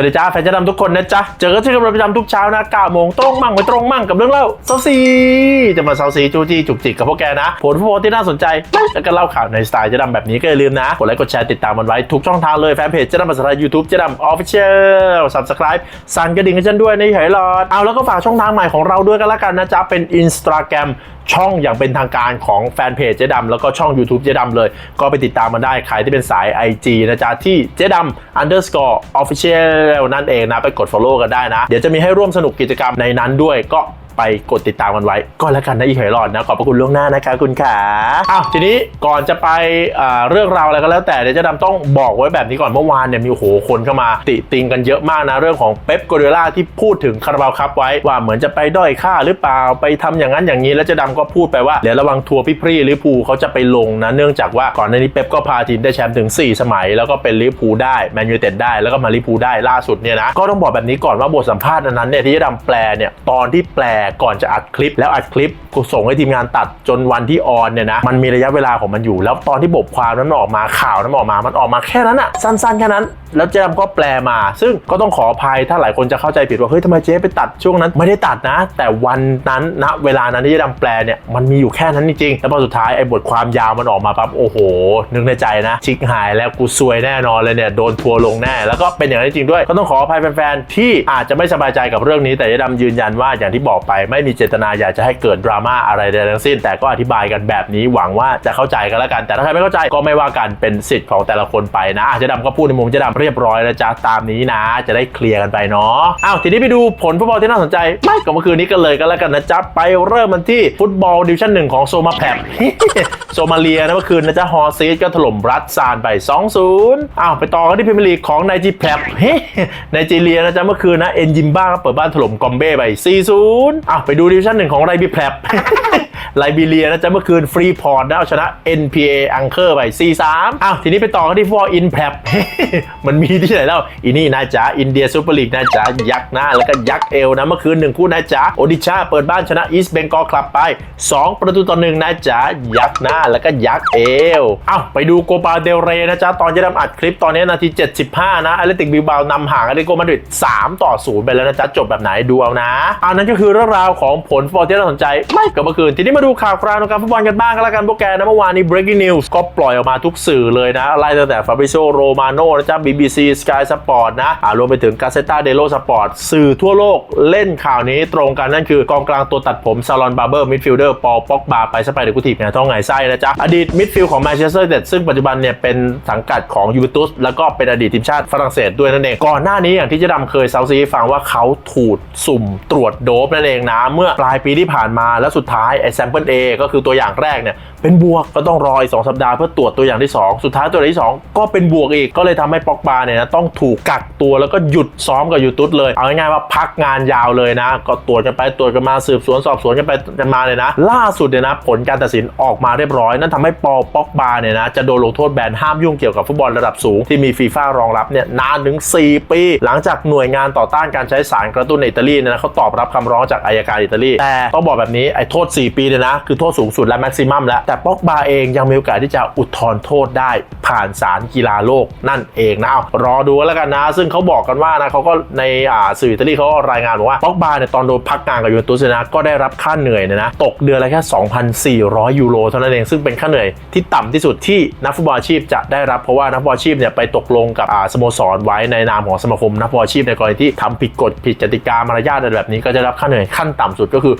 วัสดีจ้าแฟนเจะดำทุกคนนะจ๊ะ เจอกันเช่กับเราประจำทุกเช้านะ9โมงตรงมั่งไม่ตรงมั่งกับเรื่องเล่าเซาซี จะมาเซาซีจูจี้จุกจิกกับพวกแกนะ ผลฟุตบอลที่น่าสนใจ แล้วก็เล่าข่าวในสไตล์เจะดำแบบนี้ก็อย่าลืมนะ กดไลค์กดแชร์ติดตามมันไว้ทุกช่องทางเลยแฟนเพจเจะดำภาษาไทยยูทูบเจะดำออฟฟิเชียลสับสครายสั่นกระดิ่งให้ฉันด้วยในเหยหลอดเอาแล้วก็ฝากช่องทางใหม่ของเราด้วยกันละกันนะจ๊ะเป็น Instagram ช่องอย่างเป็นทางการของแฟนเพจเจ๊ดำแล้วก็ช่อง YouTube เจ๊ดำเลย ก็ไปติดตามมาได้ใครที่เป็นสาย IG นะจ๊ะ ที่เจ๊ดำ underscore official นั่นเองนะ ไปกด follow กันได้นะ เดี๋ยวจะมีให้ร่วมสนุกกิจกรรมในนั้นด้วยก็ ไปกดติดตามมันไว้ก็แล้วกันนะอีเหยหลอดนะขอบพระคุณล่วงหน้านะคะคุณขาอ้าวทีนี้ก่อนจะไปเรื่องราวอะไรก็แล้วแต่เดี๋ยวเจะดำต้องบอกไว้แบบนี้ก่อนเมื่อวานเนี่ยมีโหคนเข้ามาติติงกันเยอะมากนะเรื่องของเป๊ปโกเดล่าที่พูดถึงคาราบาวครับไว้ว่าเหมือนจะไปด้อยค่าหรือเปล่าไปทำอย่างนั้นอย่างนี้แล้วเจะดำก็พูดไปว่าเดี๋ยวระวังทัวร์พี่พรีลิเวอร์พูเขาจะไปลงนะเนื่องจากว่าก่อนหน้านี้เป๊ปก็พาทีมได้แชมป์ถึง 4 สมัย แล้วก็เป็นลิเวอร์พูลได้แมนยูเต็ดได้แล้วก็มาลิเวอร์พูลได้ล่าสุดเนี่ยนะก็ต้องบอกแบบนี้ก่อนว่าบทสัมภาษณ์นั้นเนี่ยที่จะดำแปลเนี่ยตอนที่แปลก่อนจะอัดคลิป แล้วอัดคลิปกูส่งให้ทีมงานตัดจนวันที่ออนเนี่ยนะมันมีระยะเวลาของมันอยู่ แล้วตอนที่บทความนั้นออกมาข่าวนั้นออกมามันออกมาแค่นั้นอะสั้นๆแค่นั้น แล้วเจมก็แปลมา ซึ่งก็ต้องขออภัยถ้าหลายคนจะเข้าใจผิดว่าเฮ้ยทำไมเจ๊ไปตัดช่วงนั้นไม่ได้ตัดนะ แต่วันนั้นณเวลานั้นที่เจดำแปลเนี่ยมันมีอยู่แค่นั้นจริงๆแล้วพอสุดท้ายไอ้บทความยาวมันออกมาปั๊บโอ้โห นึกในใจนะ ชิกหายแล้วกูซวยแน่นอนเลยเนี่ยโดนทัวลงแน่แล้วก็เป็นอย่างนั้นจริงด้วย ก็ต้องขออภัยแฟนๆที่อาจจะไม่สบายใจกับเรื่องนี้แต่เจดำยืนยันว่าอย่างที่บอกไปไม่มีเจตนาอยากจะให้เกิดดราม่าอะไรใดทั้งสิ้น แต่ก็อธิบายกันแบบนี้หวังว่าจะเข้าใจกันแล้วกัน แต่ถ้าใครไม่เข้าใจก็ไม่ว่ากันเป็นสิทธิ์ของแต่ละคนไปนะอาจจะดำก็พูดในมุมเจดำเรียบร้อยแล้วจ้าตามนี้นะ จะได้เคลียร์กันไปเนาะอ้าวทีนี้ไปดูผลฟุตบอลที่น่าสนใจไม่ก็เมื่อคืนนี้กันเลยกันแล้วกันนะจ๊ะไปเริ่มมันที่ฟุตบอลดิวิชั่นหนึ่งของโซมาแพบโซมาเลียนะเมื่อคืนนะจ๊ะฮอร์ซีสก็ถล่มรัสซานไป 2-0อ้าวไปต่อกันที่พรีเมียร์ลีกของไนจีแพบไนจีเรียนะจ๊ะเมื่อคืนนะเอ็นยิมบ้าก็เปิดบ้านถล่มกอมเบ้ไป 4-0อะไปดูดิวิชั่นหนึ่งของไรบีแพบ ไลบีเรียนะจ๊ะเมื่อคืนฟรีพอร์ตนะเอาชนะ NPA อังเคอร์ไป 4-3 อ้าว ทีนี้ไปต่อกันที่ฟอร์อินแพบมันมีที่ไหนแล้วอีนี่นะจ๊ะอินเดียซูเปอร์ลีกนะจ๊ะยักษ์หน้า แล้วก็ยักษ์เอวนะ เมื่อคืนหนึ่งคู่นะจ๊ะโอดิชาเปิดบ้านชนะอีสเบงกอลคลับไป 2 ประตูต่อหนึ่งนะจ๊ะยักษ์หน้าแล้วก็ยักษ์เอวอ้าวไปดูโกปาเดลเรนะจ๊ะตอนจะทำอัดคลิปตอนนี้นาที 75 นะอเลติกบิลบาวนำห่างอเลติโกมาดริด3ต่อ0ไปแล้วนะจ๊ะจบแบบไหนดูเอานะอันนั้นก็คือเรื่องราวของผลฟุตบอลที่น่าสนใจไม่กับเมื่อคืนทีนี้มาดูข่าวคราวของการฟุตบอลกันบ้างก็แล้วกันพวกแกนะเมื่อวานนี้ breaking news ก็ปล่อยออกมาทุกสื่อเลยนะไล่ตั้งแต่ฟาบริโ o โรมาโนนะจ๊ะ BBC Sky Sport นะอ่ารวมไปถึง Gazzetta dello Sport สื่อทั่วโลกเล่นข่าวนี้ตรงกันนั่นคือกองกลางตัวตัดผมซาลอนบาร์เบอร์มิดฟิลเดอร์ปอลป็อกบาไปสไปเดอร์กูทีเนี่ยท้องไงไส้นะจ๊ะอดีตมิดฟิลด์ของแมนเชสเตอร์เดซึ่งปัจจุบันเนี่ยเป็นสังกัดของยูเวนตุสแล้วก็เป็นอดีตทีมชาติฝรั่งเศสด้วยนั่นเองก่อนหน้านี้อย่างที่เจะดำเคยเซาซีฟังว่าเขาถูกสุ่มตรวจโดปนั่นเองนะเมื่อปลายปีที่ผ่านมาแล้วสุดท้ายไอแซมเปิลเก็คือตัวอย่างแรกเนี่ยเป็นบวกก็ต้องรออีกสองสัปดาห์เพื่อตรวจตัวอย่างที่ 2 สุดท้ายตัวอย่างที่ 2 ก็เป็นบวกอีกก็เลยทำให้ปอกบาเนี่ยนะต้องถูกกักตัวแล้วก็หยุดซ้อมกับยูตุสเลย เอาง่ายๆว่าพักงานยาวเลยนะ ก็ตรวจกันไปตรวจกันมาสืบสวนสอบสวนกันไปกันมาเลยนะ ล่าสุดเนี่ยนะผลการตัดสินออกมาเรียบร้อยนั่นทำให้ปอปอกบาเนี่ยนะจะโดนลงโทษแบนห้ามยุ่งเกี่ยวกับฟุตบอลระดับสูงที่มีฟีฟ่ารองรับเนี่ยนานถึง 4 ปี หลังจากหน่วยงานต่อต้านการใช้สารกระตุ้นในอิตาลีเนี่ยนะเขาตอบรับคำร้องจากอายการอิตาลีแต่ต้องบอกแบบนี้ไอ้โทษ 4 ปีเนี่ยนะ คือโทษสูงสุดและแม็กซิมัมแล้ว แต่ป็อกบาเองยังมีโอกาสที่จะอุทธรณ์โทษได้ผ่านศาลกีฬาโลกนั่นเองนะเอารอดูแล้วกันนะ ซึ่งเขาบอกกันว่านะเขาก็ในอ่าสื่ออิตาลีเขาก็รายงานบอกว่าป็อกบาเนี่ยตอนโดนพักงานกับยูเวนตุสนะก็ได้รับค่าเหนื่อยเนี่ยนะตกเดือนละแค่ 2,400 ยูโรเท่านั้นเองซึ่งเป็นค่าเหนื่อยที่ต่ำที่สุดที่นักฟุตบอลอาชีพจะได้รับเพราะว่านักฟุตบอลอาชีพเนี่ยไปตกลงกับอ่าสโมสรไว้ในนามของสมาคมนักฟุตบอลอาชีพในกรณีที่ทำผิดกฎผิดกติกามารยาทอะไรแบบนี้ก็จะรับค่าเหนื่อยขั้นต่ำสุดก็คือ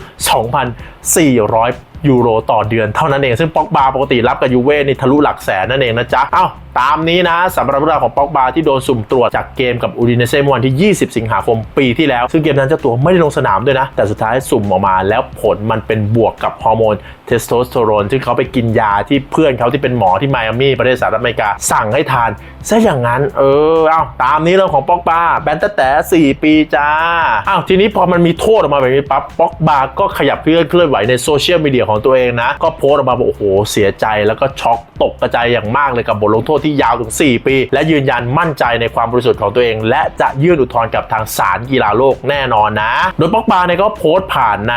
2,400ยู ยูโรต่อเดือนเท่านั้นเอง ซึ่งป็อกบาปกติรับกับยูเว่นี่ทะลุหลักแสนนั่นเองนะจ๊ะ เอ้าตามนี้นะสำหรับเรื่องราของป็อกบาที่โดนสุ่มตรวจจากเกมกับอูดินเซ่เมื่อวันที่ 20 สิงหาคมปีที่แล้ว ซึ่งเกมนั้นเจ้าตัวไม่ได้ลงสนามด้วยนะ แต่สุดท้ายสุ่มออกมาแล้วผลมันเป็นบวกกับฮอร์โมนเทสโทสเตอโรนซึ่งเขาไปกินยาที่เพื่อนเขาที่เป็นหมอที่ไมอามี่ประเทศสหรัฐอเมริกาสั่งให้ทานซะอย่างนั้น เออเอ้าตามนี้เรื่องของป็อกบาแบนตั้งแต่4ปีจ้าอ้าวทีนี้พอมันมีโทษออกมาแบบนี้ปั๊บป็อกบาก็ขยับเคลื่อนเคลื่อนไหวในโซเชียลมีเดียของตัวเองนะ ก็โพสต์ออกมาบอกโอ้โหเสียใจแล้วก็ช็อกตกกระจายอย่างมากเลยกับบทลงโทษที่ยาวถึง 4 ปี และยืนยันมั่นใจในความบริสุทธิ์ของตัวเอง และจะยื่นอุทธรณ์กับทางศาลกีฬาโลกแน่นอนนะ โดยป็อกบาเนี่ยก็โพสต์ผ่านใน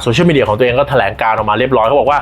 โซเชียลมีเดียของตัวเองก็แถลงการออกมาเรียบร้อยเขาบอกว่า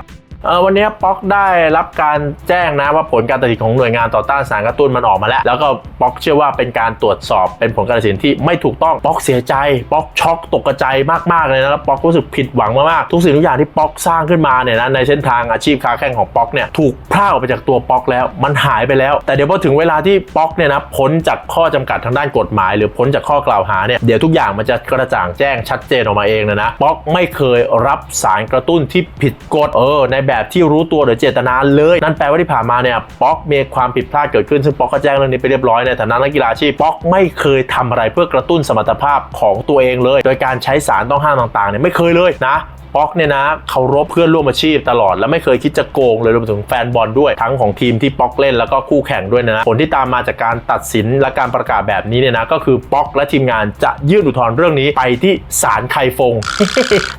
วันนี้ป๊อกได้รับการแจ้งนะว่าผลการตัดสินของหน่วยงานต่อต้านสารกระตุ้นมันออกมาแล้ว แล้วก็ป๊อกเชื่อว่าเป็นการตรวจสอบเป็นผลการตัดสินที่ไม่ถูกต้องป๊อกเสียใจป๊อกช็อกตกกระจายมากๆเลยนะแล้วป๊อกรู้สึกผิดหวังมากๆทุกสิ่งทุกอย่างที่ป๊อกสร้างขึ้นมาเนี่ยนะในเส้นทางอาชีพค้าแข่งของป๊อกเนี่ยถูกพราออกไปจากตัวป๊อกแล้วมันหายไปแล้ว แต่เดี๋ยวพอถึงเวลาที่ป๊อกเนี่ยนะพ้นจากข้อจำกัดทางด้านกฎหมาย หรือพ้นจากข้อกล่าวหาเนี่ยเดี๋ยวทุกอย่างมันจะกระจ่างแจ้งชัดเจนออกมาเองนะนะป๊อกไม่เคยรับสารกระตุ้นที่ผิดกฎเออในแบบแบบที่รู้ตัวหรือเจตนาเลย นั่นแปลว่าที่ผ่านมาเนี่ยป๊อกมีความผิดพลาดเกิดขึ้นซึ่งป๊อกก็แจ้งเรื่องนี้ไปเรียบร้อยในฐานะนักกีฬาอาชีพป๊อกไม่เคยทำอะไรเพื่อกระตุ้นสมรรถภาพของตัวเองเลย โดยการใช้สารต้องห้ามต่างๆเนี่ยไม่เคยเลยนะ ป๊อกเนี่ยนะเคารพเพื่อนร่วมอาชีพตลอด และไม่เคยคิดจะโกงเลยรวมถึงแฟนบอลด้วยทั้งของทีมที่ป๊อกเล่นแล้วก็คู่แข่งด้วยนะผลที่ตามมาจากการตัดสินและการประกาศแบบนี้เนี่ยนะก็คือป๊อกและทีมงานจะยื่นอุทธรณ์เรื่องนี้ไปที่ศาลไคฟง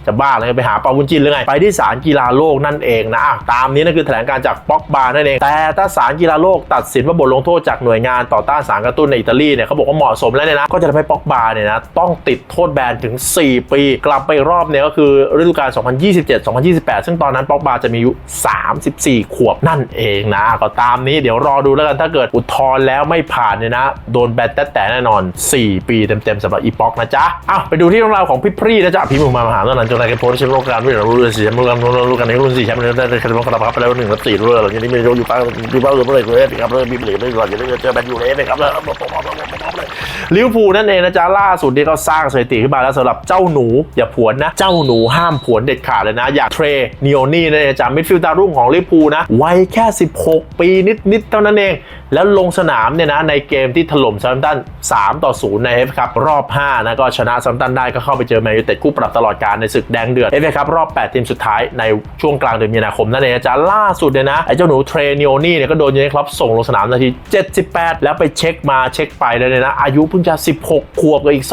จะบ้าเลยไปหาปาวุนจินหรือไง ไปที่ศาลกีฬาโลกนั่นเองนะอะตามนี้นั่นคือแถลงการจากป๊อกบาร์นั่นเอง แต่ถ้าศาลกีฬาโลกตัดสินว่าบทลงโทษจากหน่วยงานต่อต้านสารกระตุ้นในอิตาลีเนี่ยเขาบอกว่าเหมาะสมแล้วเนี่ยนะก็จะทำให้ป๊อกบาร์เนี่ยนะต้องติดโทษแบนถึง 4 ปี กลับไปรอบเนี่ยก็คือฤดูกาล2027-2028 ซึ่งตอนนั้นป๊อกบาจะมีอายุ 34 ขวบนั่นเองนะก็ตามนี้เดี๋ยวรอดูแล้วกันถ้าเกิดอุทธรณ์แล้วไม่ผ่านเนี่ยนะ โดนแบนแต่แต่แน่นอน 4 ปีเต็มๆสำหรับอีป๊อกนะจ๊ะอ้าวไปดูที่เรื่องราวของพี่พรีนะจ๊ะพี่มึงมามหาตอนนั้นจนรายการโพสต์แชมป์โลกการวิ่งรู้เลยสิแชมป์โลกการรู้กันในรุ่นสี่แชมป์ในรุ่นคาร์บอนกระดับไปแล้วหนึ่งและสี่ด้วยหลังจากนี้ไม่รู้อยู่ป้าอยู่ป้าอยู่เมื่อไหร่ครับเริ่มมีเบรกไม่ก่อนจะได้เจอแบนยูเลยนะครับแล้ว ลิเวอร์พูลนั่นเองนะจ๊ะล่าสุดที่เขาสร้างสถิติขึ้นมาแล้วสำหรับเจ้าหนู อย่าผวนนะ เจ้าหนูห้ามผวนเด็ดขาดเลยนะ อย่างเทรนิโอนี่นั่นเองจ้ะมิดฟิลด์ดาวรุ่งของลิเวอร์พูลนะวัยแค่ 16 ปีนิดๆเท่านั้นเองแล้วลงสนามเนี่ยนะในเกมที่ถล่มซัมตัน3ต่อ0ในเอฟครับรอบ5นะก็ชนะซัมตันได้ก็เข้าไปเจอแมนยูเต็ดคู่ปรับตลอดการในศึกแดงเดือดเอฟครับรอบ 8 ทีมสุดท้ายในช่วงกลางเดือนมีนาคมนั่นเองนะจ๊ะล่าสุดเนี่ยนะไอ้เจ้าหนูเทรนิโอนี่เนี่ยก็โดนเนครับส่งลงสนามนาที 78 แล้วไปเช็คมาเช็คไปเลยนะ อายุเพิ่งจะ 16 ขวบกับอีก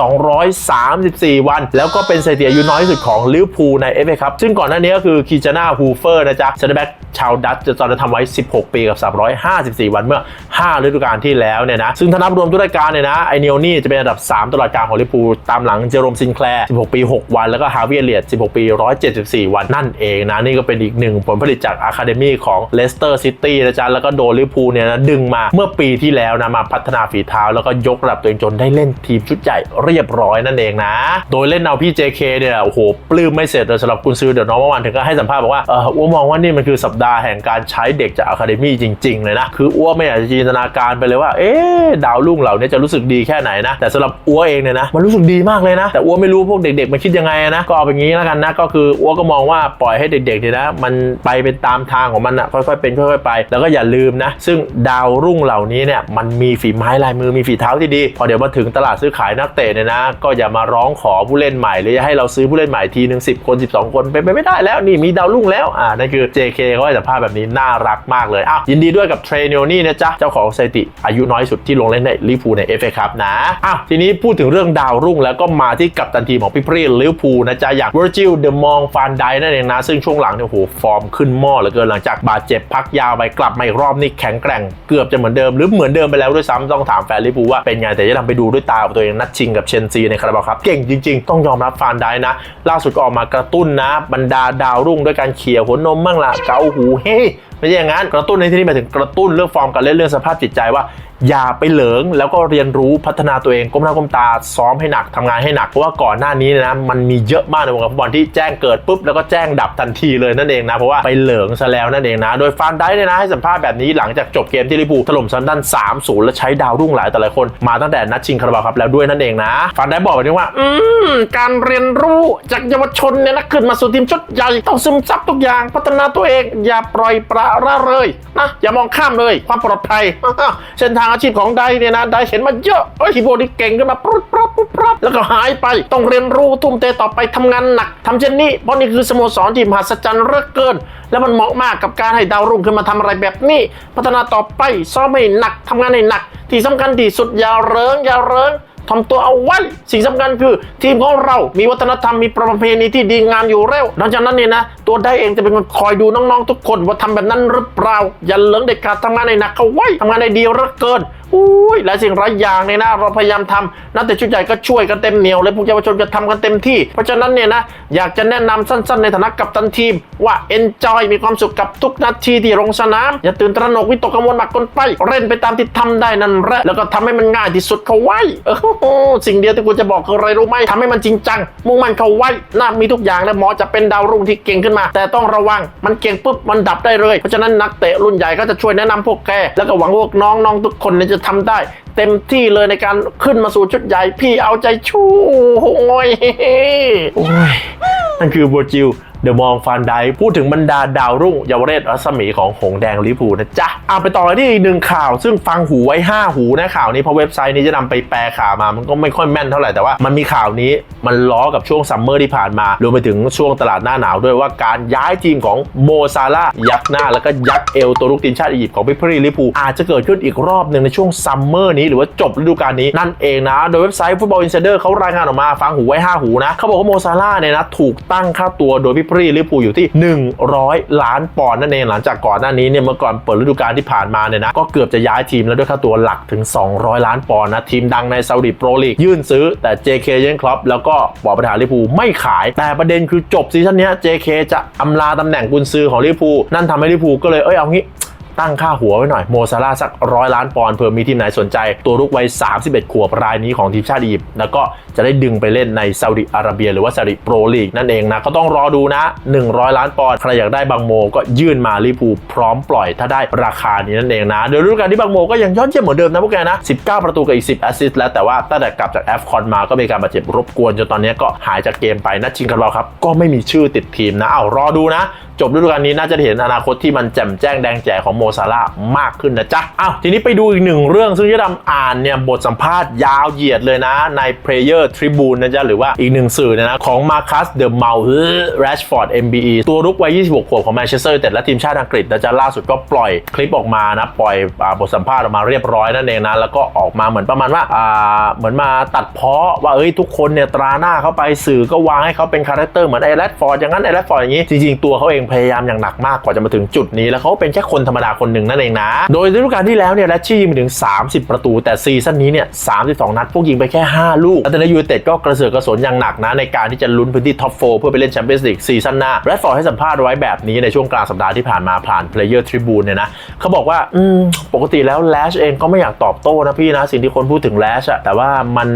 234 วัน แล้วก็เป็นสถิติอายุน้อยที่สุดของลิเวอร์พูลในเอฟเอครับซึ่งก่อนหน้านี้ก็คือคีจาน่าฮูเฟอร์นะจ๊ะเซนเตอร์แบ็กชาวดัตจะตอนนั้นทำไว้ 16 ปีกับ 354 วันเมื่อ5ฤดูกาลที่แล้วเนี่ยนะซึ่งถ้านับรวมทุกรายการเนี่ยนะไอเนียนี่จะเป็นอันดับ 3ตลอดการของลิเวอร์พูตามหลังเจอโรมซินแคลร์16 ปี 6 วัน แล้วก็ฮาวิเอเลียต16 ปี 174 วันนั่นเองนะ นี่ก็เป็นอีกหนึ่งผลผลิตจากอะคาเดมี่ของเลสเตอร์ซิตี้นะจ๊ะแล้วก็โดนลิเวอร์พูเนี่ยนะดึงมาเมื่อปีที่แล้วนะมาพัฒนาฝีเท้า แล้วก็ยกระดับตัวเองจนได้เล่นทีมชุดใหญ่เรียบร้อยนั่นเองนะ โดยเล่นเอาพี่ JK เนี่ยโอ้โหปลื้มไม่เสร็จเลยสำหรับกุนซือเดี๋ยวน้องเมื่อวานถึงก็ให้สัมภาษณ์บอกว่าเอออ้วมองว่านี่มันคือสัปดาห์แห่งการใช้เด็กจากอะคาเดมี่จริง ๆ เลยนะคืออ้วไม่อยากจะนตนาการไปเลยว่า เอ๊ะดาวรุ่งเหล่านี้จะรู้สึกดีแค่ไหนนะ แต่สำหรับอ้วเองเนี่ยนะ มันรู้สึกดีมากเลยนะ แต่อ้วไม่รู้พวกเด็กๆมันคิดยังไงนะ ก็เอาเป็นงี้แล้วกันนะ ก็คืออ้วก็มองว่าปล่อยให้เด็กๆเนี่ยนะ มันไปเป็นตามทางของมันอะค่อยๆเป็นค่อยๆไป แล้วก็อย่าลืมนะ ซึ่งดาวรุ่งเหล่านี้เนี่ย มันมีฝีไม้ลายมือ มีฝีเท้าที่ดี พอเดี๋ยวมาถึงตลาดซื้อขายนักเตะเนี่ยนะ ก็อย่ามาร้องขอผู้เล่นใหม่หรือจะให้เราซื้อผู้เล่นใหม่ทีหนึ่งสิบคน12 คนเป็นไปไม่ได้แล้วนี่มีดาวรุ่งแล้วอ่านั่นคือ JK เขาให้สัมภาษณ์แบบนี้น่ารักมากเลยอ้าวยินดีด้วยกับเทรนิโอนี่นะจ๊ะเจ้าของสถิติอายุน้อยสุดที่ลงเล่นในลิเวอร์พูลในเอฟเอครับนะอ้าวทีนี้พูดถึงเรื่องดาวรุ่งแล้วก็มาที่กัปตันทีมของพี่พรีลิเวอร์พูลนะจ๊ะอย่างเวอร์จิลเดมองฟานไดนั่นเองนะ ซึ่งช่วงหลังเนี่ยโหฟอร์มขึ้นหม้อเหลือเกินหลังจากบาดเจ็บพักยาวไปกลับมาอีกรอบนี่แข็งแกร่งเกือบจะเหมือนเดิมหรือเหมือนเดิมไปแล้วด้วยซ้ำต้องถามแฟนลิเวอร์พูลว่าเป็นไงแต่จะทำไปดูด้วยตาของตัวเองนัดชิงกับเชนซีในคาราบาวครับเก่งจริง ๆ ต้องยอมรับฟานไดนะ ล่าสุดออกมากระตุ้นนะ บรรดาดาวรุ่งด้วยการเขี่ยหัวนมบ้างละเกาหูเฮ้ไม่ใช่อย่างนั้นกระตุ้นในที่นี้หมายถึงกระตุ้นเรื่องฟอร์มการเล่นเรื่องสภาพจิตใจว่า อย่าไปเหลิงแล้วก็เรียนรู้พัฒนาตัวเองก้มหน้าก้มตาซ้อมให้หนักทำงานให้หนักเพราะว่าก่อนหน้านี้นะมันมีเยอะมากในวงการฟุตบอลที่แจ้งเกิดปุ๊บแล้วก็แจ้งดับทันทีเลยนั่นเองนะเพราะว่าไปเหลิงซะแล้วนั่นเองนะ โดยฟานได้เนี่ยนะให้สัมภาษณ์แบบนี้หลังจากจบเกมที่ลิเวอร์พูลถล่มซันดัน3-0 และใช้ดาวรุ่งหลายแต่หลายคนมาตั้งแต่นัดชิงคาราบาวครับแล้วด้วยนั่นเองนะฟานได้บอกแบบนี้ว่า อืมการเรียนรู้จากเยาวชนเนี่ยนะขึ้นมาสู่ทีมชุดใหญ่ต้องซึมซับทุกอย่างพัฒนาตัวเองอย่าปล่อยประละเลยนะอย่ามองข้ามเลยความปลอดภัยเส้นทางอาชีพของไดเนี่ยนะไดเห็นมาเยอะเอ้ยฮีโบนี่เก่งขึ้นมาปรุบปรับปรุบปรับแล้วก็หายไปต้องเรียนรู้ทุ่มเทต่อไปทำงานหนักทำเช่นนี้เพราะนี่คือสโมสรที่มหัศจรรย์เลิศเกิน แล้วมันเหมาะมากกับการให้ดาวรุ่งขึ้นมาทำอะไรแบบนี้ พัฒนาต่อไปซ้อมให้หนักทำงานให้หนัก ที่สำคัญที่สุดยาวเริงยาวเริง ทำตัวเอาไว้ สิ่งสำคัญคือ ทีมของเรา มีวัฒนธรรม มีประเพณีที่ดีงามอยู่แล้วหลังจากนั้นเนี่ยนะ ตัวได้เองจะเป็นคนคอยดูน้องๆทุกคนว่าทำแบบนั้นหรือเปล่า อย่าเลิงเด็ดขาดทำงานในหนักเข้าไว้ทำงานในดีเหลือเกิน อุ้ยและสิ่งหลายอย่างเนี่ยนะเราพยายามทำนักเตะชุดใหญ่ก็ช่วยกันเต็มเหนียวเลยพวกเยาวชนก็ทำกันเต็มที่ เพราะฉะนั้นเนี่ยนะอยากจะแนะนำสั้นๆ ในฐานะกัปตันทีม ว่า enjoy มีความสุขกับทุกนาทีที่ลงสนาม อย่าตื่นตระหนกวิตกกังวลหนักเกินไป เล่นไปตามที่ทำได้นั่นแหละแล้วก็ทำให้มันง่ายที่สุดเขาไว้สิ่งเดียวที่กูจะบอกคืออะไรรู้ไหมทำให้มันจริงจังมุ่งมั่นเขาไว้น่ามีทุกอย่างแล้วหมอจะเป็นดาวรุ่งที่เก่งขึ้นมา แต่ต้องระวังมันเก่งปุ๊บมันดับได้เลยเพราะฉะนั้นนักเตะรุ่นใหญ่ก็จะช่วยแนะนำพวกแกแล้วก็หวังพวกน้องๆทุกคนจะทำได้ เต็มที่เลยในการขึ้นมาสู่ชุดใหญ่พี่เอาใจช่วยโอ้ยนั่นคือบัวจิว เดอะมองฟันไดพูดถึงบรรดาดาวรุ่งเยาวเรศรัศมีของหงแดงลิพูนะจ๊ะเอาไปต่อที่อีกหนึ่งข่าว ซึ่งฟังหูไว้ 5 หูนะข่าวนี้เพราะเว็บไซต์นี้จะนำไปแปลข่าวมา มันก็ไม่ค่อยแม่นเท่าไหร่แต่ว่ามันมีข่าวนี้มันล้อกับช่วงซัมเมอร์ที่ผ่านมารวมไปถึงช่วงตลาดหน้าหนาวด้วยว่าการย้ายทีมของโมซาลายักหน้าแล้วก็ยักเอวตัวลูกทีมชาติอียิปต์ของพิพรีลิพูอาจจะเกิดขึ้นอีกรอบหนึ่งในช่วงซัมเมอร์นี้หรือว่าจบฤดูกาลนี้นั่นเองนะ โดยเว็บไซต์ฟุตบอลอินไซเดอร์เขารายงานออกมาฟังหูไว้ 5 หูนะเขาบอกว่าโมซาลาเนี่ยนะถูกตั้งค่าตัวโดยพิพรีลิปูอยู่ที่ 100 ล้านปอนด์นั่นเองหลังจากก่อนหน้านี้เนี่ยเมื่อก่อนเปิดฤดูกาลที่ผ่านมาเนี่ยนะก็เกือบจะย้ายทีมแล้วด้วยค่าตัวหลักถึง 200 ล้านปอนด์นะทีมดังในซาอุดิโปรลีกยื่นซื้อแต่ JK เยนครอปแล้วก็บอร์ดบริหารลิปูไม่ขาย แต่ประเด็นคือจบซีซั่นเนี้ย JK จะอำลาตำแหน่งกุนซือของลิปูนั่นทำให้ลิปูก็เลยเอ้ยเอางี้ ตั้งค่าหัวไว้หน่อยโมซาลาสักร้อยล้านปอนด์เผื่อมีทีมไหนสนใจ ตัวรุกวัย 31 ขวบรายนี้ของทีมชาติอียิปต์แล้วก็จะได้ดึงไปเล่นในซาอุดิอาระเบีย หรือว่าซาอุดิโปรลีกนั่นเองนะ ก็ต้องรอดูนะ 100 ล้านปอนด์ใครอยากได้บางโมก็ยื่นมาลิพูพร้อมปล่อยถ้าได้ราคานี้นั่นเองนะโดยฤดูกาลที่บางโมก็ยังยอดเยี่ยมเหมือนเดิมนะพวกแกนะ 19 ประตูกับอีก 10 แอสซิสต์แล้วแต่ว่าตั้งแต่กลับจากแอฟคอนมาก็มีการบาดเจ็บรบกวนจนตอนนี้ก็หายจากเกมไปนัดชิงกันเราครับก็ไม่มีชื่อติดทีมนะเอารอดูนะ จบฤดูกาลนี้น่าจะเห็นอนาคตที่มันแจ่มแจ้งแดงแจ๋ของโมซาลามากขึ้นนะจ๊ะอ้าวทีนี้ไปดูอีกหนึ่งเรื่องซึ่งจะดำอ่านเนี่ยบทสัมภาษณ์ยาวเหยียดเลยนะใน Player Tribune นะจ๊ะหรือว่าอีกหนึ่งสื่อเนยนะของมาคัสเดอะเมลแรชฟอร์ด MBE ตัวรุกวัย 26 ขวบของแมนเชสเตอร์แต่และทีมชาติอังกฤษนะจ๊ะล่าสุดก็ปล่อยคลิปออกมานะปล่อยอบทสัมภาษณ์ออกมาเรียบร้อยนั่นเองนะแล้วก็ออกมาเหมือนประมาณว่าอ่าเหมือนมาตัดเพ้อว่าเอ้ยทุกคนเนี่ยตราหน้าเข้าไปสื่อก็วางให้เขาเป็นคาแรคเตอร์เหมือนไอ้แรดฟอร์ดอย่างนั้นไอ้แรดฟอร์ดอย่างนี้จริงๆตัวเขาเองพยายามอย่างหนักมากกว่าจะมาถึงจุดนี้ แล้วเขาเป็นแค่คนธรรมดาคนหนึ่งนั่นเองนะ โดยฤดูกาลที่แล้วเนี่ยแรชชี่ยิงไปถึง 30 ประตูแต่ซีซั่นนี้เนี่ย 32 นัด พวกยิงไปแค่ 5 ลูกแล้วแต่ในยูเต็ดก็กระเสือกกระสนอย่างหนักนะในการที่จะลุ้นพื้นที่ท็อป4เพื่อไปเล่นแชมเปี้ยนส์ลีกซีซั่นหน้าแรดฟอร์ดให้สัมภาษณ์ไว้แบบนี้ในช่วงกลางสัปดาห์ที่ผ่านมาผ่าน Player Tribune เนี่ยนะเขาบอกว่าอืมปกติแล้วแลชเองก็ไม่อยากตอบโต้นะพี่นะสิ่งที่คนพูดถึงแลชอะแต่ว่ามัน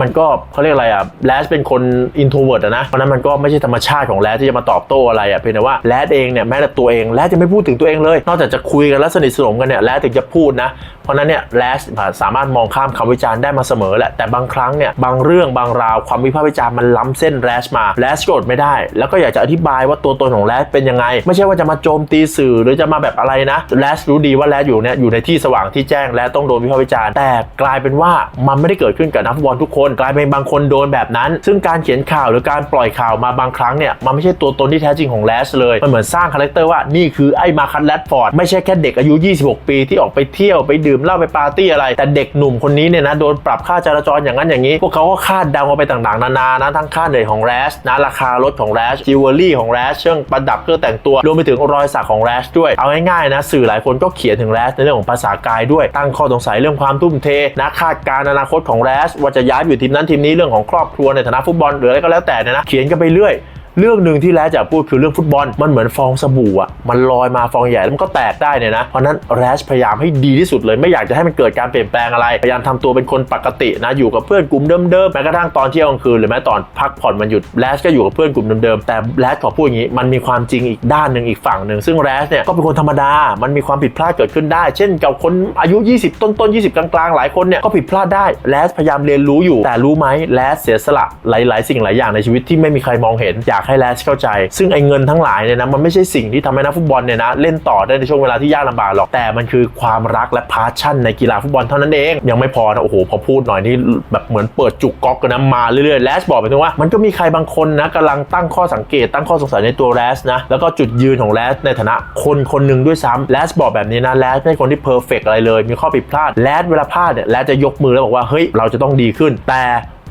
มันก็เขาเรียกอะไรอะแรสเป็นคนอินโทรเวิร์ดนะเพราะนั้นมันก็ไม่ใช่ธรรมชาติของแรสที่จะมาตอบโต้อะไรอะเพียงแต่ว่าแรสเองเนี่ยแม้แต่ตัวเองแรสจะไม่พูดถึงตัวเองเลย นอกจากจะคุยกันและสนิทสนมกันเนี่ยแรสถึงจะพูดนะ ราะนั้นเนี่ยแลสสามารถมองข้ามคำวิจารณ์ได้มาเสมอแหละแต่บางครั้งเนี่ยบางเรื่องบางราวความวิพากษ์วิจารณ์มันล้ำเส้นแลสมาแลสโกรธไม่ได้ แล้วก็อยากจะอธิบายว่าตัวตนของแลสเป็นยังไง ไม่ใช่ว่าจะมาโจมตีสื่อหรือจะมาแบบอะไรนะแลสรู้ดีว่าแลสอยู่เนี่ยอยู่ในที่สว่างที่แจ้งและต้องโดนวิพากษ์วิจารณ์แต่กลายเป็นว่ามันไม่ได้เกิดขึ้นกับนักฟุตบอลทุกคน กลายเป็นบางคนโดนแบบนั้น ซึ่งการเขียนข่าวหรือการปล่อยข่าวมาบางครั้งเนี่ยมันไม่ใช่ตัวตนที่แท้จริงของแลสเลยมันเหมือนสร้างคาแรคเตอร์ว่านี่คือไอ้มาคันแรดฟอร์ดไม่ใช่แค่เด็กอายุ 26 ปีที่ออกไปเที่ยวไปดื่มเหล้าไปปาร์ตี้อะไร แต่เด็กหนุ่มคนนี้เนี่ยนะโดนปรับค่าจราจรอย่างนั้นอย่างนี้ พวกเขาก็คาดเดามาไปต่างๆ นานานะทั้งค่าเหนื่อยของแรชนะราคารถของแรชจิวเวลรี่ของแรชเครื่องประดับเครื่องแต่งตัวรวมไปถึงรอยสักของแรชด้วยเอาง่ายๆนะสื่อหลายคนก็เขียนถึงแรชในเรื่องของภาษากายด้วยตั้งข้อสงสัยเรื่องความทุ่มเทนะคาดการอนาคตของแรชว่าจะย้ายอยู่ทีมนั้นทีมนี้เรื่องของครอบครัวในฐานะฟุตบอลหรืออะไรก็แล้วแต่นะเขียนกันไปเรื่อย เรื่องหนึ่งที่แรชจะพูดคือเรื่องฟุตบอลมันเหมือนฟองสบู่อะมันลอยมาฟองใหญ่แล้วมันก็แตกได้เนี่ยนะเพราะนั้นแรชพยายามให้ดีที่สุดเลยไม่อยากจะให้มันเกิดการเปลี่ยนแปลงอะไรพยายามทำตัวเป็นคนปกตินะอยู่กับเพื่อนกลุ่มเดิมๆแม้กระทั่งตอนเที่ยงกลางคืนหรือแม้ตอนพักผ่อนมันหยุดแรชก็อยู่กับเพื่อนกลุ่มเดิมๆแต่แรชขอพูดอย่างนี้มันมีความจริงอีกด้านหนึ่งอีกฝั่งหนึ่งซึ่งแรชเนี่ยก็เป็นคนธรรมดา มันมีความผิดพลาดเกิดขึ้นได้ เช่นกับคนอายุ 20 ต้นๆ20 กลางๆ หลายคนเนี่ยก็ผิดพลาดได้แรชพยายามเรียนรู้อยู่ แต่รู้ไหมแรชเสียสละหลาย ๆ สิ่งหลายอย่างในชีวิตที่ไม่มีใครมองเห็นอยากให้แรชเข้าใจ ซึ่งไอ้เงินทั้งหลายเนี่ยนะมันไม่ใช่สิ่งที่ทำให้นักฟุตบอลเนี่ยนะเล่นต่อได้ในช่วงเวลาที่ยากลำบากหรอกแต่มันคือความรักและพาชั่นในกีฬาฟุตบอลเท่านั้นเอง ยังไม่พอนะโอ้โหพอพูดหน่อยนี่แบบเหมือนเปิดจุกก๊อกกันนะมาเรื่อยๆแรชบอกไปถึงว่ามันก็มีใครบางคนนะกำลังตั้งข้อสังเกตตั้งข้อสงสัยในตัวแรชนะแล้วก็จุดยืนของแรชในฐานะคนคนหนึ่งด้วยซ้ำแรชบอกแบบนี้นะแรชไม่ใช่คนที่เพอร์เฟกอะไรเลย มีข้อผิดพลาดแรชเวลาพลาดเนี่ยแรชจะยกมือแล้วบอกว่าเฮ้ยเราจะต้องดีขึ้นแต่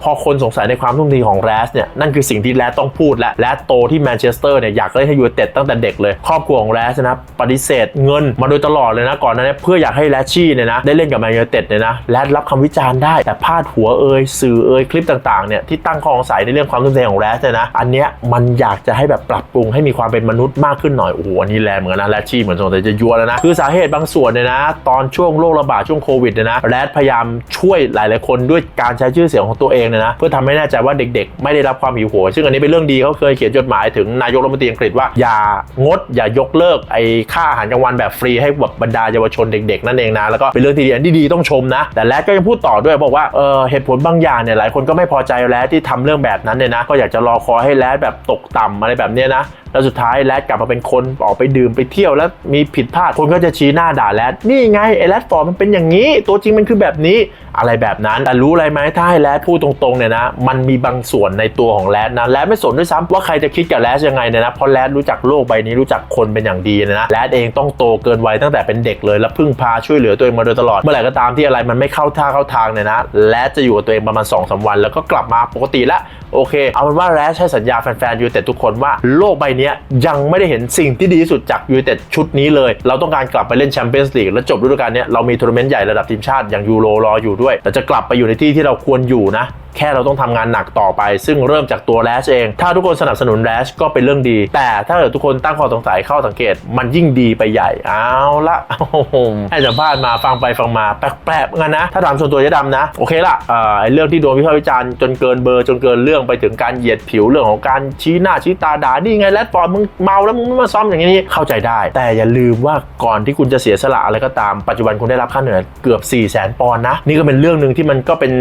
พอคนสงสัยในความทุ่มเทของแรสเนี่ยนั่นคือสิ่งที่แรสต้องพูดและแรสโตที่แมนเชสเตอร์เนี่ยอยากเล่นให้ยูไนเต็ดตั้งแต่เด็กเลย ครอบครัวของแรสนะปฏิเสธเงินมาโดยตลอดเลยนะก่อนหน้านี้เพื่ออยากให้แรชชี่เนี่ยนะได้เล่นกับแมนยูไนเต็ดเนี่ยนะแรสรับคำวิจารณ์ได้แต่พาดหัวเอ่ยสื่อเอ่ยคลิปต่างๆเนี่ยที่ตั้งข้อสงสัยในเรื่องความทุ่มเทของแรสเนี่ยนะอันเนี้ยมันอยากจะให้แบบปรับปรุงให้มีความเป็นมนุษย์มากขึ้นหน่อยโอ้โหอันนี้แรงเหมือนกันนะแรชชี่เหมือนสงสัยจะยัวแล้วนะคือสาเหตุบางส่วนเนี่ยนะตอนช่วงโรคระบาดช่วงโควิดเนี่ยนะแรดพยายามช่วยหลาย ๆ คนด้วยการใช้ชื่อเสียงของตัวเองเนี่ยนะเพื่อทำให้แน่ใจว่าเด็กๆ ไม่ได้รับความหิวโหยซึ่งอันนี้เป็นเรื่องดีเขาเคยเขียนจดหมายถึงนายกรัฐมนตรีอังกฤษว่าอย่างดอย่ายกเลิกไอ้ค่าอาหารกลางวันแบบฟรีให้แบบบรรดาเยาวชนเด็กๆนั่นเองนะแล้วก็เป็นเรื่องที่ดีอันที่ดีต้องชมนะ แต่แรดก็ยังพูดต่อด้วยบอกว่าเออเหตุผลบางอย่างเนี่ยหลายคนก็ไม่พอใจแรดที่ทำเรื่องแบบนั้นเนี่ยนะก็อยากจะรอคอยให้แรดแบบตกต่ำอะไรแบบเนี้ยนะแล้วสุดท้ายแรดกลับมาเป็นคนออกไปดื่มไปเที่ยวแล้วมีผิดพลาดคนก็จะชี้หน้าด่าแรดนี่ไงไอ้แรดฟอร์ดมันเป็นอย่างนี้ ตัวจริงมันคือแบบนี้อะไรแบบนั้น แต่รู้อะไรไหมถ้าให้แรดพูดตรงๆเนี่ยนะมันมีบางส่วนในตัวของแรดนะแรดไม่สนด้วยซ้ำว่าใครจะคิดกับแรดยังไงเนี่ยนะเพราะแรดรู้จักโลกใบนี้รู้จักคนเป็นอย่างดีนะแรดเองต้องโตเกินวัยตั้งแต่เป็นเด็กเลยแล้วพึ่งพาช่วยเหลือตัวเองมาโดยตลอดเมื่อไหร่ก็ตามที่อะไรมันไม่เข้าท่าเข้าทางเนี่ยนะแรดจะอยู่กับตัวเองประมาณ2อสวันแล้วก็กลับมาปกติแล้วโอเค เอาเป็นว่าแรดให้สัญญาแฟนๆยูเต็ดทุกคนว่าโลกใบนี้ยังไม่ได้เห็นสิ่งที่ดีที่สุดจากยูเต็ดชุดนี้เลย เราต้องการกลับไปเล่นแชมเปี้ยนส์ลีกและจบฤดูกาลนี้เรามีทัวร์นาเมนต์ใหญ่ระดับทีมชาติอย่างยูโรรออยู่ด้วย แต่จะกลับไปอยู่ในที่ที่เราควรอยู่นะ แค่เราต้องทำงานหนักต่อไป ซึ่งเริ่มจากตัวแรชเอง ถ้าทุกคนสนับสนุนแรชก็เป็นเรื่องดี แต่ถ้าเกิดทุกคนตั้งข้อสงสัยเข้าสังเกต มันยิ่งดีไปใหญ่ เอาละโอ้โหให้สัมภาษณ์มาฟังไปฟังมาแปลกๆเหมือนนะ ถ้าถามส่วนตัวจะดำนะ โอเคละเอ่อไอ้เรื่องที่โดนวิพากษ์วิจารณ์จนเกินเบอร์จนเกินเรื่องไปถึงการเหยียดผิวเรื่องของการชี้หน้าชี้ตาด่านี่ไงแรดฟอร์ดมึงเมาแล้วมึงไม่มาซ้อมอย่างนี้เข้าใจได้ แต่อย่าลืมว่าก่อนที่คุณจะเสียสละอะไรก็ตามปัจจุบันคุณได้รับค่าเหนื่อยเกือบ4 0 0 0 0 0ปอนด์นะนี่ก็เป็นเรื่องหนึ่งที่มันก็เป็น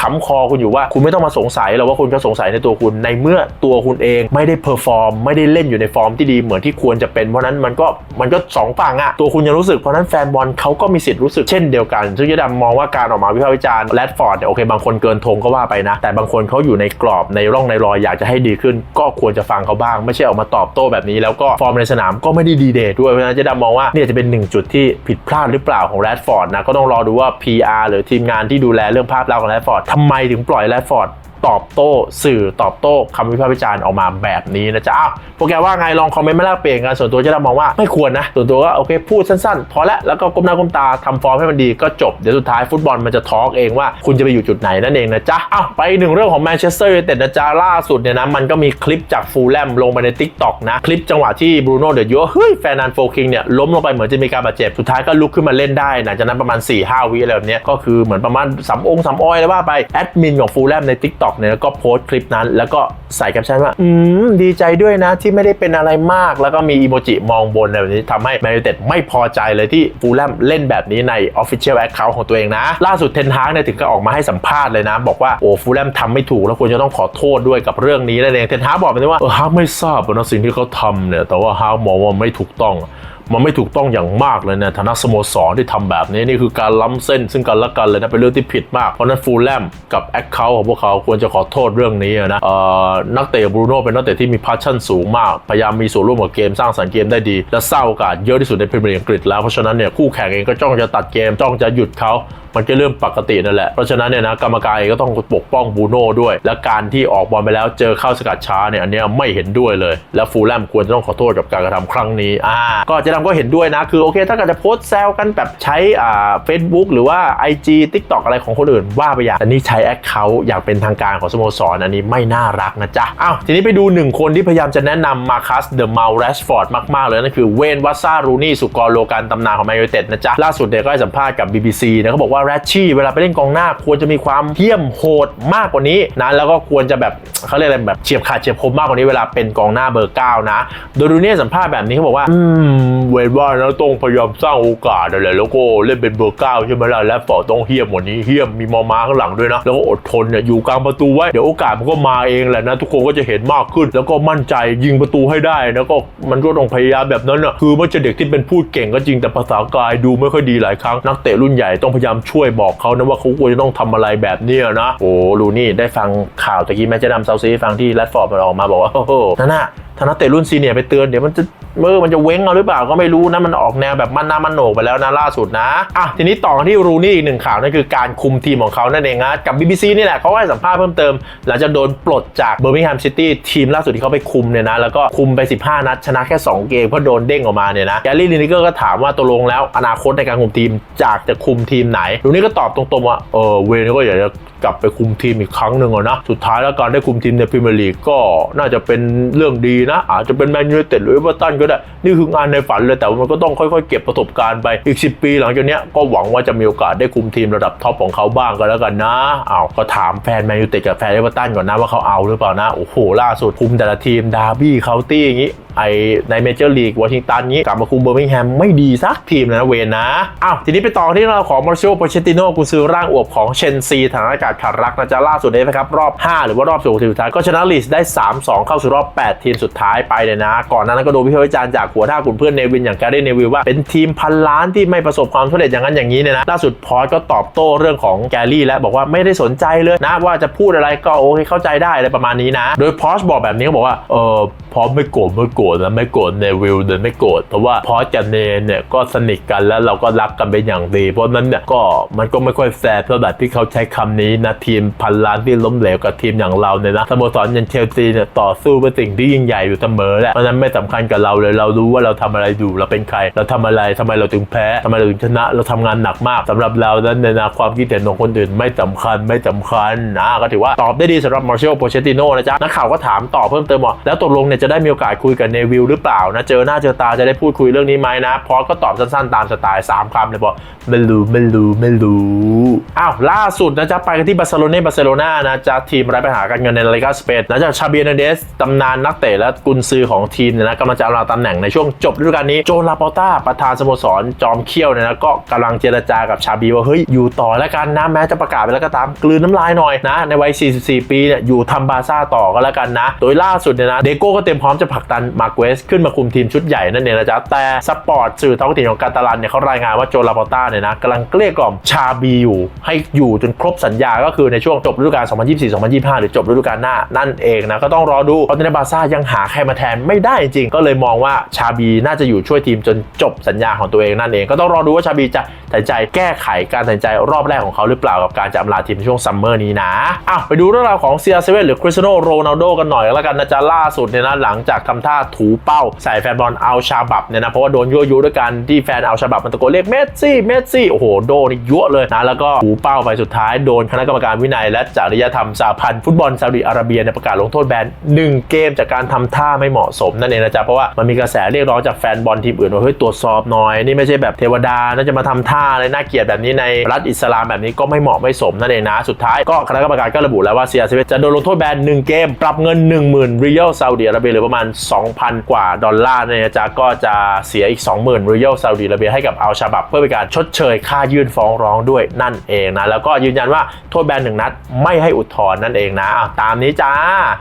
ขำคอคุณอยู่ว่าคุณไม่ต้องมาสงสัยหรอกว่าคุณก็สงสัยในตัวคุณในเมื่อตัวคุณเองไม่ได้เพอร์ฟอร์มไม่ได้เล่นอยู่ในฟอร์มที่ดีเหมือนที่ควรจะเป็นเพราะนั้นมันก็มันก็สองฝั่งอะตัวคุณยังรู้สึกเพราะนั้นแฟนบอลเขาก็มีสิทธิ์รู้สึกเช่นเดียวกันซึ่งยะดำมองว่าการออกมาวิพากษ์วิจารณ์แรดฟอร์ดเนี่ยโอเคบางคนเกินธงก็ว่าไปนะ แต่บางคนเขาอยู่ในกรอบในร่องในรอยอยากจะให้ดีขึ้น ก็ควรจะฟังเขาบ้าง ไม่ใช่ออกมาตอบโต้แบบนี้แล้วก็ฟอร์มในสนามก็ไม่ได้ดีเดย์ด้วยเพราะฉะนั้นเจะดำมองว่าเนี่ยจะเป็นหนึ่งจุดที่ผิดพลาดหรือเปล่าของแรดฟอร์ดนะก็ต้องรอดูว่า PR หรือทีมงานที่ดูแลเรื่องภาพลักษณ์ของแรดฟอร์ดทำไมถึงปล่อยและฟอร์ด ตอบโต้สื่อตอบโต้คำวิพากษ์วิจารณ์ออกมาแบบนี้นะจ๊ะอ้าวพวกแกว่าไงลองคอมเมนต์มาแลกเปลี่ยนกันส่วนตัวจะได้มองว่าไม่ควรนะส่วนตัวก็โอเคพูดสั้นๆ พอละแล้วก็ก้มหน้าก้มตาทำฟอร์มให้มันดีก็จบเดี๋ยวสุดท้ายฟุตบอลมันจะทอล์กเองว่าคุณจะไปอยู่จุดไหนนั่นเองนะจ๊ะอ้าวไปหนึ่งเรื่องของแมนเชสเตอร์ยูไนเต็ดนะจ๊ะล่าสุดเนี่ยนะมันก็มีคลิปจากฟูลแลมลงไปใน t ิ k t o k นะคลิปจังหวะที่บรูโน่เดอะยูเฮ้ยแฟนนันโฟคิงเนี่ยล้มลงไปเหมือนจะมีการบาดเจ็บสุดท้ายก็ลุกขึ้นมาเล่นได้หลังจากนั้นประมาณ4-5วิอะไรแบบนี้ก็คือเหมือนประมาณสำองสำออยแล้วว่าไปแอดมินของฟูลแลมใน t ิ k t o k เนี่ยก็โพสต์คลิปนั้น แล้วก็ใส่แคปชั่นว่า อืม ดีใจด้วยนะที่ไม่ได้เป็นอะไรมาก แล้วก็มีอีโมจิมองบนอะไรแบบนี้ทำให้แมนยูเต็ดไม่พอใจเลยที่ฟูลแลมเล่นแบบนี้ใน Official Account ของตัวเองนะ ล่าสุดเทนฮากเนี่ยถึงก็ออกมาให้สัมภาษณ์เลยนะ บอกว่าโอ้ฟูลแลมทำไม่ถูกแล้วควรจะต้องขอโทษด้วยกับเรื่องนี้นั่นเองเทนฮากบอกไปเลยว่าเออฮากไม่ทราบนะสิ่งที่เขาทำเนี่ยแต่ว่าฮากมองว่าไม่ถูกต้อง มันไม่ถูกต้องอย่างมากเลยนะฐานะสโมสรที่ทำแบบนี้นี่คือการล้ำเส้นซึ่งกันและกันเลยนะเป็นเรื่องที่ผิดมาก เพราะนั้นฟูลแลมกับแอคเคาท์ของพวกเขาควรจะขอโทษเรื่องนี้นะนักเตะบรูโน่เป็นนักเตะที่มีพาชั่นสูงมาก พยายามมีส่วนร่วมกับเกมสร้างสรรค์เกมได้ดี และสร้างโอกาสเยอะที่สุดในพรีเมียร์ลีกอังกฤษแล้วเพราะฉะนั้นเนี่ยคู่แข่งเองก็จ้องจะตัดเกมจ้องจะหยุดเขา มันก็เรื่องปกตินั่นแหละ เพราะฉะนั้นเนี่ยนะกรรมการเองก็ต้องปกป้องบูโน่ด้วย และการที่ออกบอลไปแล้วเจอเข้าสกัดช้าเนี่ยอันนี้ไม่เห็นด้วยเลย และฟูลแลมควรจะต้องขอโทษกับการกระทำครั้งนี้อ่าก็เจะดำก็เห็นด้วยนะคือโอเค ถ้าเกิดจะโพสต์แซวกันแบบใช้อ่าเฟซบุ๊กหรือว่า IG TikTok อะไรของคนอื่นว่าไปอย่างแต่นี่ใช้แอคเคาท์อย่างเป็นทางการของสโมสรอันนี้ไม่น่ารักนะจ๊ะอ้าวทีนี้ไปดูหนึ่งคนที่พยายามจะแนะนำมาคัสเดอะเมลแรชฟอร์ดมาก ๆ เลยนั่นคือเวนวัตซารูนี่สุกรโลกันตำนานของแมนยูเต็ดนะจ๊ะล่าสุดเนี่ยก็ให้สัมภาษณ์กับ BBC นะเขาบอกว่าแรชชี่เวลาไปเล่นกองหน้าควรจะมีความเที่ยมโหดมากกว่านี้นะแล้วก็ควรจะแบบเขาเรียกอะไรแบบเฉียบขาดเฉียบคมมากกว่านี้เวลาเป็นกองหน้าเบอร์ 9 นะ โดยดูเนี่ยสัมภาษณ์แบบนี้เขาบอกว่า อืม เวนว่านะต้องพยายามสร้างโอกาสอะไรแล้วก็เล่นเป็นเบอร์ 9 ใช่ไหมล่ะและฟอต้องเฮี้ยมกว่านี้เฮี้ยมมีมอม้าข้างหลังด้วยนะ แล้วก็อดทนเนี่ยอยู่กลางประตูไว้ เดี๋ยวโอกาสมันก็มาเองแหละนะ ทุกคนก็จะเห็นมากขึ้น แล้วก็มั่นใจยิงประตูให้ได้แล้วก็มันก็ต้องพยายามแบบนั้นอะคือไม่ใช่เด็กที่เป็นพูดเก่งก็จริงแต่ภาษากายดูไม่ค่อยดีหลายครั้งนักเตะรุ่นใหญ่ต้องพยายามชช่วยบอกเขานะว่าเขาควรจะต้องทำอะไรแบบเนี้นะโอ้ลูนี่ได้ฟังข่าวตะกี้แม่จะนำเซาซีฟังที่แรดฟอร์ดมันออกมาบอกว่าโอ้โหนั่นน่ะถ้านักเตะรุ่นซีเนียร์ไปเตือนเดี๋ยวมันจะเมื่อมันจะเว้งเอาหรือเปล่าก็ไม่รู้นะมันออกแนวแบบมันหน้ามันโหนกไปแล้วนะล่าสุดนะอะทีนี้ต่อที่รูนี่อีกหนึ่งข่าวนั่นคือการคุมทีมของเขานั่นเองนะกับ BBC นี่แหละเขาให้สัมภาษณ์เพิ่มเติม หลังจากโดนปลดจากเบอร์มิงแฮมซิตี้ทีมล่าสุดที่เขาไปคุมเนี่ยนะแล้วก็คุมไป 15 นัดชนะแค่ 2 เกมเพราะโดนเด้งออกมาเนี่ยนะแกลลี่ลินิเกอร์ก็ถามว่าตกลงแล้วอนาคตในการคุมทีมจากจะคุมทีมไหนรูนี่ก็ตอบตรงๆว่าเออเวนี่ก็อยากจะกลับไปคุมทีมอีกครั้งหนึ่งอะนะสุดท้ายแล้วการได้คุมทีมในพรีเมียร์ลีกก็น่าจะเป็นเรื่องดีนะ อาจจะเป็นแมนยูเต็ดหรือเอเวอร์ตันก็ได้ นี่คืองานในฝันเลยแต่ว่ามันก็ต้องค่อยๆ เก็บประสบการณ์ไปอีก 10 ปีหลังจากนี้ก็หวังว่าจะมีโอกาสได้คุมทีมระดับท็อปของเขาบ้างก็แล้วกันนะอ้าวก็ถามแฟนแมนยูเต็ดกับแฟนเอเวอร์ตันก่อนนะว่าเขาเอาหรือเปล่านะโอ้โหล่าสุดคุมแต่ละทีมดาร์บี้เคาน์ตี้อย่างนี้ไอในเมเจอร์ลีกวอชิงตันงี้กลับมาคุมเบอร์มิงแฮมไม่ดีสักทีมเลยนะเวนนะอ้าวทีนี้ไปต่อที่เราของมาร์เชลโปเชติโนกุนซือร่างอวบของเชนซีฐานอากาศขาดรักนะจ๊ะล่าสุดนี้นะครับรอบ 5 หรือว่ารอบสู่สุดท้ายก็ชนะลีสได้ 3-2 เข้าสู่รอบ 8 ทีมสุดท้ายไปเลยนะ ก่อนหนานั้นก็โดนวิพากษ์วิจารณ์จากหัวหน้ากลุ่มเพื่อนเนวินอย่างแกเรนเนวิลว่าเป็นทีมพันล้านที่ไม่ประสบความสำเร็จอย่างนั้นอย่างนี้เนี่ยนะล่าสุดพอสก็ตอบโต้เรื่องของแกรี่ แล้วบอกว่าไม่ได้สนใจเลยนะว่าจะพูดอะไรก็โอเคเข้าใจได้อะไรประมาณนี้นะ โดยพอสบอกแบบนี้บอกว่าเออพอไม่โกรธไม่โกรธนะไม่โกรธเนวิลเดินไม่โกรธเพราะว่าพอสกับเนเนี่ยก็สนิทกันแล้วเราก็รักกันเป็นอย่างดี เพราะนั้นเนี่ยก็มันก็ไม่ค่อยแฟร์เท่าไหร่ที่เขาใช้คำนี้นะทีมพันล้านที่ล้มเหลวกับทีมอย่างเราเนี่ยนะสโมสรอยันเชลซีเนี่ยต่อสู้เพื่อสิ่งที่ยิ่งใหญ่อยู่เสมอแหละเพราะนั้นไม่สำคัญกับเราเลยเรารู้ว่าเราทำอะไรอยู่เราเป็นใคร เราทำอะไรทำไมเราถึงแพ้ทำไมเราถึงชนะ เราทำงานหนักมากสำหรับเรานั้นในยนะความคิดเห็นของคนอื่นไม่สำคัญไม่สำคัญนะก็ถือว่าตอบได้ดีสำหรับมาร์เชลโปเชติโนนะจ๊ะนักข่าวก็ถามต่อเพิ่มเติมว่าแล้วตกลงเนี่ยจะได้มีโอกาสคุยกับเนวิลหรือเปล่านะเจอหน้าเจอตาจะได้พูดคุยเรื่องนี้ไหมนะพอสก็ตอบสั้นๆตามสไตล์สามคำเลยบอกไม่รู้ไม่รู้ไม่รู้อ้าวล่าสุดนะจ๊ะไปกันที่บาร์เซโลนาบาร์เซโลนานะจ๊ะทีมไร้ปัญหาการเงินในลาลิกาสเปนหลังจากชาเบียนเดสตำนานนักเตะและกุนซือของทีมเนี่ยนะกำลังจะเอาตำแหน่งในช่วงจบฤดูกาลนี้โจลาปอต้าประธานสโมสรจอมเขี้ยวเนี่ยนะก็กำลังเจรจากับชาบีว่าเฮ้ยอยู่ต่อแล้วกันนะแม้จะประกาศไปแล้วก็ตามกลืนน้ำลายหน่อยนะในวัย 44 ปีเนี่ยอยู่ทำบาร์ซ่าต่อก็แล้วกันนะ โดยล่าสุดเนี่ยนะเดโก้ก็เตรียมพร้อมจะผลักดันมาร์เกสขึ้นมาคุมทีมชุดใหญ่นั่นเองนะจ๊ะแต่สปอร์ตสื่อท้องถิ่นของกาตาลันเนี่ยเขารายงานว่าโจลาปอต้าเนี่ยนะกำลังเกลี้ยกล่อมชาบีอยู่ ให้อยู่จนครบสัญญาก็คือในช่วงจบฤดูกาล 2024-2025 หรือจบฤดูกาลหน้านั่นเองนะก็ต้องรอดูเพราะในบาซ่ายังหาใครมาแทนไม่ได้จริงก็เลยมองว่าชาบีน่าจะอยู่ช่วยทีมจนจบสัญญาของตัวเองนั่นเอง ก็ต้องรอดูว่าชาบีจะตัดใจแก้ไขการตัดใจรอบแรกของเขาหรือเปล่ากับการจะอำลาทีมในช่วงซัมเมอร์นี้นะอ้าวไปดูเรื่องราวของ CR7 หรือคริสเตียโนโรนัลโดกันหน่อยแล้วกันนะจ๊ะล่าสุดเนี่ยนะหลังจากทำท่าถูเป้าใส่แฟนบอลเอาชาบับเนี่ยนะเพราะว่าโดนยั่วยุด้วยการที่แฟนเอาชาบับมันตะโกนเรียกเมสซี่เมสซี่โอ้โหโดนยั่วเลยนะแล้วก็ถูเป้าไปสุดท้ายโดนคณะกรรมการวินัย และจริยธรรมสหพันธ์ฟุตบอลซาอุดิอาระเบียเนี่ยประกาศลงโทษแบน1เกมจากการทำท่าไม่เหมาะสมนั่นเองนะจ๊ะเพราะว่ามันมีกระแสเรียกร้องจากแฟนบอลทีมอื่นว่าเฮ้ยตรวจสอบหน่อยนี่ไม่ใช่แบบเทวดาน่าจะมาทำท่าอะไรน่าเกลียดแบบนี้ในรัฐอิสลามแบบนี้ก็ไม่เหมาะไม่สมนั่นเองนะสุดท้ายก็คณะกรรมการก็ระบุแล้วว่าเซียเซเวจะโดนลงโทษแบน1เกมปรับเงิน 10,000ริเอลซาอุดิอาระเบียหรือประมาณ2,000 กว่าดอลลาร์นั่นเองนะจ๊ะก็จะเสียอีก 20,000ริเอลซาอุดิอาระเบียให้กับอัลชาบับ เพื่อเป็นการชดเชยค่ายื่นฟ้องร้องด้วยนั่นเองนะแล้วก็ยืนยันว่าโทษแบนหนึ่งนัดไม่ให้อุทธรณ์นั่นเองนะอ้าวตามนี้จ้า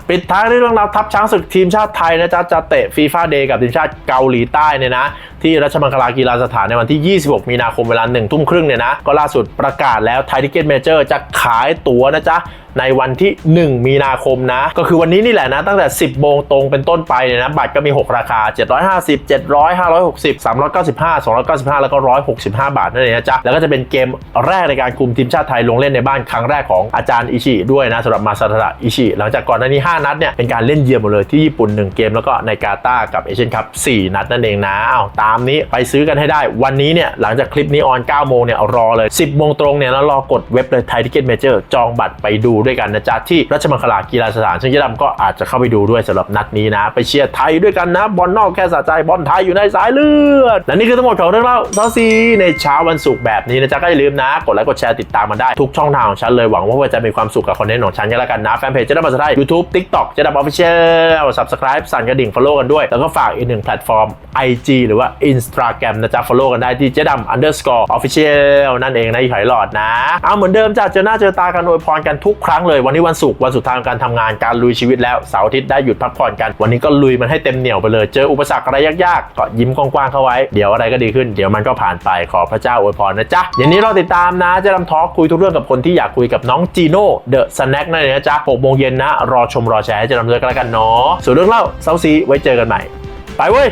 ปิดท้ายด้วยเรื่องราวทัพช้างศึกทีมชาติไทยนะจ๊ะจะเตะฟีฟ่าเดย์กับทีมชาติเกาหลีใต้เนี่ยนะที่รัชมังคลากีฬาสถานในวันที่ 26 มีนาคมเวลา1ทุ่มครึ่งเนี่ยนะก็ล่าสุดประกาศแล้วไทยทิเก็ตเมเจอร์จะขายตั๋วนะจ๊ะในวันที่ 1 มีนาคมนะ ก็คือวันนี้นี่แหละนะ ตั้งแต่ 10โมงตรงเป็นต้นไปเนี่ยนะบัตรก็มี 6 ราคา 750 700 560 395 295 แล้วก็ 165 บาทนั่นเองนะจ๊ะ แล้วก็จะเป็นเกมแรกในการคุมทีมชาติไทยลงเล่นในบ้านครั้งแรกของอาจารย์อิชิด้วยนะสำหรับมาซาทะอิชิหลังจากก่อนหน้านี้ 5 นัดเนี่ยเป็นการเล่นเยือนหมดเลยที่ญี่ปุ่น 1 เกมแล้วก็ในกาตาร์กับเอเชียนคัพ4นัดนั่นเองนะอ้าวตามนี้ไปซื้อกันให้ได้วันนี้เนี่ยหลังจากคลิปนี้ออน9โมงเนี่ยรอเลย 10โมงตรงเนี่ยแล้วรอกดเว็บเลยไทยทิเก็ตเมเจอร์จองบัตรไปดูด้วยกันนะจ๊ะที่รัชมังคลากีฬาสถานซึ่งเจ๊ดำก็อาจจะเข้าไปดูด้วยสำหรับนัดนี้นะ ไปเชียร์ไทยด้วยกันนะบอลนอกแค่สะใจบอลไทยอยู่ในสายเลือดและนี่คือทั้งหมดของเรื่องเล่าซอซีในเช้าวันศุกร์แบบนี้นะจ๊ะก็อย่าลืมนะกดไลค์กดแชร์ติดตามมาได้ทุกช่องทางของฉันเลยหวังว่าจะมีความสุขกับคอนเทนต์ของฉันกันล้วกันนะแฟนเพจเจ๊ดำภาษาไทยยูทูบทิกต็อกเจ๊ดำออฟฟิเชียลสับสไครป์สั่นกระดิ่งฟอลโล่กันด้วยแล้วก็ฝากอีกหนึ่งแพลตฟอร์ม IG หรือว่า Instagram นะจ๊ะ follow กันได้ที่เจ๊ดำ underscore official นั่นเองนะอีกหอยหลอดนะ เอาเหมือนเดิมจ้ะเจอหน้าเจอตากันอวยพรกันทุกครั้งทั้งเลย วันนี้วันศุกร์วันสุดท้ายของการทำงานการลุยชีวิตแล้วเสาร์อาทิตย์ได้หยุดพักผ่อนกัน วันนี้ก็ลุยมันให้เต็มเหนี่ยวไปเลย เจออุปสรรคอะไรยากๆก็ยิ้มกว้างๆเข้าไว้ เดี๋ยวอะไรก็ดีขึ้นเดี๋ยวมันก็ผ่านไปขอพระเจ้าอวยพรนะจ๊ะอย่างนี้เราติดตามนะเจะดำทอกคุยทุกเรื่องกับคนที่อยากคุยกับน้องจีโน่เดอะสแน็คนั่นเองนะจ๊ะ6โมงเย็นนะรอชมรอแชร์ให้เจะดำด้วยกันแล้วกันเนาะส่วนเรื่องเล่าเซาซีไว้เจอกันใหม่ ไปเว้ย